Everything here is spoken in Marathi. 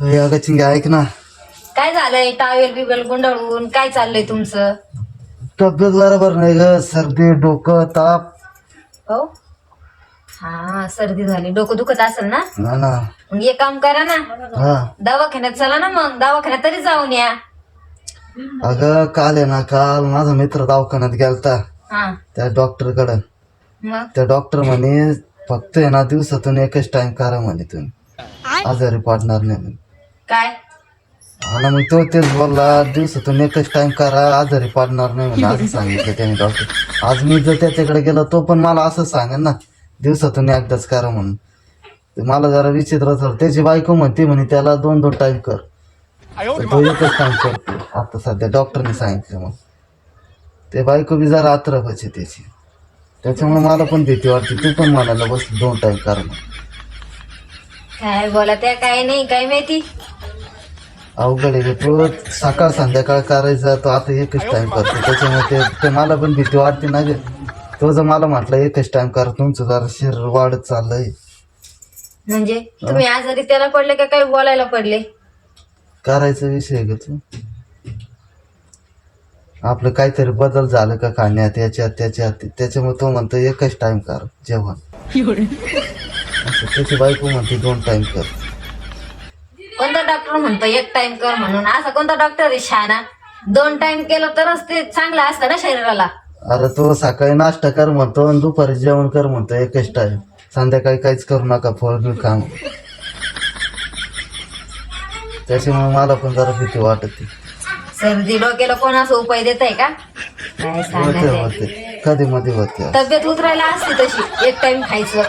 अगं चिंगे ऐक ना. काय झालंय? टावेल बिवेल गुंडाळून काय चाललंय तुमचं? तब्येत बरोबर नाही ग. सर्दी डोकं ताप. हो? हा सर्दी झाली. डोकं दुखत असेल ना? ना ना. मग एक काम करा ना. हा. दवाखान्यात चला ना मग. दवाखान्यात तरी जाऊन या. अगं काल आहे ना काल माझा मित्र दवाखान्यात गेलता. हा. त्या डॉक्टरकडे मग? त्या डॉक्टर म्हणे फक्त आहे ना दिवसातून एकच टाइम करा म्हणे तुम्ही. आजारी पडणार नाही म्हणे. काय? ना मग तो तेच बोलला दिवसातून एकच टाइम करा आजारी पडणार नाही म्हणजे असं सांगितलं त्याने डॉक्टर आज मी जर त्याच्याकडे गेलो तो पण मला असं सांगेल ना दिवसातून एकदाच करा म्हणून. ते मला जरा विचित्र झालं. त्याची बायको म्हणते म्हणे त्याला दोन दोन टाइम कर. तर तो एकच टाइम करतो आता सध्या डॉक्टरने सांगितलं मग. ते बायको बी जरा आत्रपच त्याची. त्याच्यामुळे मला पण भीती वाटते. तू पण म्हणायला बस दोन टाइम कर मग काय बोला त्या काय नाही काय माहिती? अवघड आहे तो सकाळ संध्याकाळ करायचा तो आता एकच टाइम करतो. त्याच्यामुळे ते ते मला पण भीती वाटते ना ग. तो जर मला म्हटलं एकच टाइम करा तुमचं जरा शरीर वाढत चाललंय. म्हणजे? तुम्ही आजारी त्याला पडले का काही बोलायला पडले? करायचा विषय आहे ग तू. आपलं काहीतरी बदल झालं का खाण्यात याच्यात त्याच्यात त्याच्यामुळे तो म्हणतो एकच टाइम कर जेवण. त्याची बायको म्हणते दोन टाइम कर. डॉक्टर म्हणतो एक टाइम कर म्हणून. असा कोणता डॉक्टर आहे शहाणा दोन टाइम केलं तरच ते चांगलं असतं ना शरीराला. अरे तो सकाळी नाश्ता कर म्हणतो आणि दुपारी जेवण कर म्हणतो एकच टाइम संध्याकाळी काहीच करू नका फळ काम त्याच्यामुळे मला पण जरा भीती वाटते. सर्दी डोक्याला कोण असं उपाय देत आहे का? काय होते सांगायचं होते. कधी मध्ये होते तब्येत उतरायला असते तशी एक टाइम खायचं.